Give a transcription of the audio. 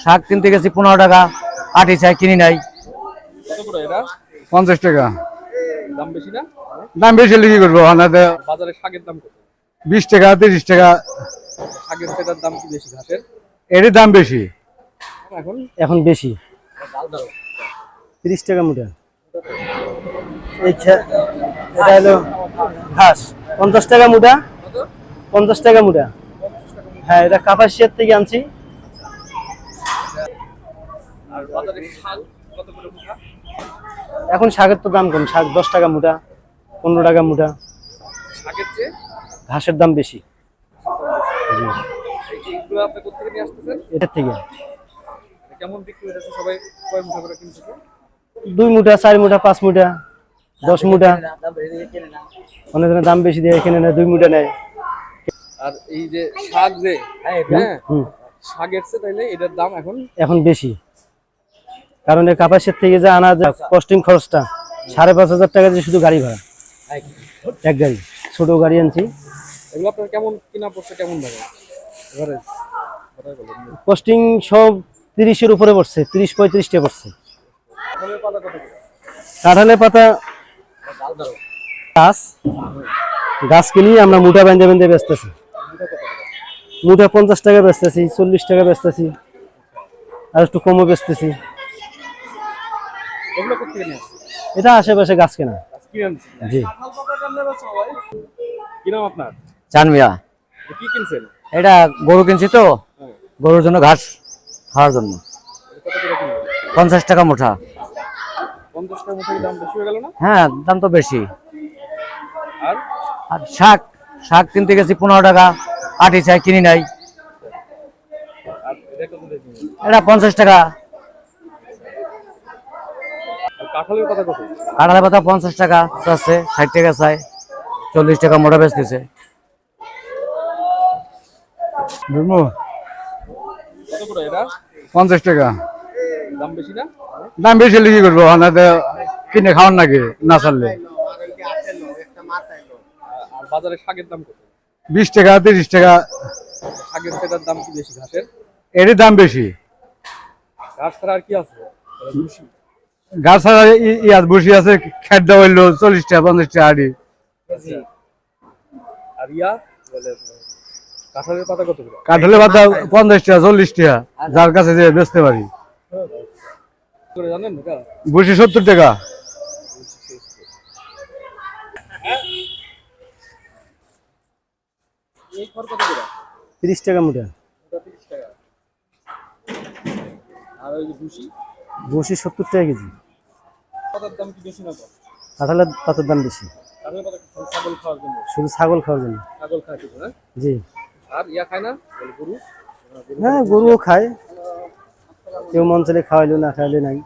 শাক কিনতে গেছি পনেরো টাকা আটি চাই কিনি নাই। কত করে এটা? পঞ্চাশ টাকা। দাম বেশি না? দাম বেশি লিখি করব? বাজারে শাকের দাম বিশ টাকা তিরিশ টাকা। শাকের সেটার দাম কি বেশি ঘাসের? এরই দাম বেশি। এখন? এখন বেশি। তিরিশ টাকা খে- এটা হলো ঘাস। পঞ্চাশ টাকা কত? পঞ্চাশ টাকা মুঠা হ্যাঁ এটা কাপাসিয়ার থেকে আনছি আর বাজারে শাক কত করে মুঠা এখন শাকের তো দাম কম শাক দশ টাকা মুঠা পনেরো টাকা মুঠা শাকের ঘাসের দাম বেশি। এটার থেকে। কেমন বিক্রি হয়েছে সবাই কয় মুঠা করে কিনছে দুই মুঠা চার মুঠা পাঁচ মুঠা দশ মুঠা। অনেক দাম বেশি দিয়ে এখানে নেয় দুই মুঠা নেয়। আর এই যে শাক যে হ্যাঁ শাকের চেয়ে তাইলে এটার দাম এখন এখন বেশি। কারণ এই কাপাসের থেকে যে আনা যে কস্টিং খরচটা সাড়ে পাঁচ হাজার টাকা যে শুধু গাড়ি ভাড়া। এক গাড়ি ছোট গাড়ি আনছি। এগুলো আপনার কেমন কিনা পড়ছে কেমন দামে? এবারে কথাই বলেন। কস্টিং সব তিরিশের উপরে পড়ছে তিরিশ পঁয়ত্রিশটা পড়ছে। কাঁঠালের পাতা গাছ গাছ কিনি আমরা মুঠা বেঁধে বেঁধে বেচতেছি। মুঠা পঞ্চাশ টাকা বেচতেছি চল্লিশ টাকা বেচতেছি। আর একটু কমও বেচতেছি। এগুলো কোথেকে নিয়ে আসছে এটা আশেপাশে গাছ কেনা। জি। কি নাম আপনার? চানমিয়া কি কিনছেন? এটা গরু কিনছি তো। গরুর জন্য ঘাস খাওয়ার জন্য। পঞ্চাশ টাকা বেশি হয়ে গেল না? হ্যাঁ দাম তো বেশি। আর? আর শাক শাক কিনতে গেছি পনেরো টাকা। আটি চাই কিনি নাই। এটা পঞ্চাশ টাকা। কাঁঠালের কথা কত কাঁঠালের পাতা পঞ্চাশ টাকা চাচ্ছে ষাট টাকা চাই চল্লিশ টাকা মোটা বেচতেছে পঞ্চাশ টাকা। দাম বেশি না? দাম বেশি লিখি করব? কিনে খাওয়ার নাকি? না চাললে আর বাজারে শাকের দাম কত? বিশ টাকা তিরিশ টাকা। শাকের সেটার দাম কি বেশি ঘাসের? এরই দাম বেশি। ঘাস ছাড়া আর কি আছে। গাছ ইয়াত বসে আছে খেট দেওয়া হইল চল্লিশ টাকা পঞ্চাশ টাকা আড়ি আর ইয়া? কাঁঠালের পাতা কত করে পাতা পঞ্চাশ টাকা চল্লিশ টাকা যার কাছে যে বেচতে পারি। বসি সত্তর টাকা। তিরিশ টাকা টাকা। আর ওই ভুসি? বসি সত্তর টাকা কেজি। কাঁঠালের পাতার দাম বেশি। শুধু ছাগল খাওয়ার জন্য? হ্যাঁ? জি। আর ইয়া খায় না? গরু? হ্যাঁ গরুও খায়। কেউ মন চলে খাওয়াইলো না খাওয়াইলে নাই।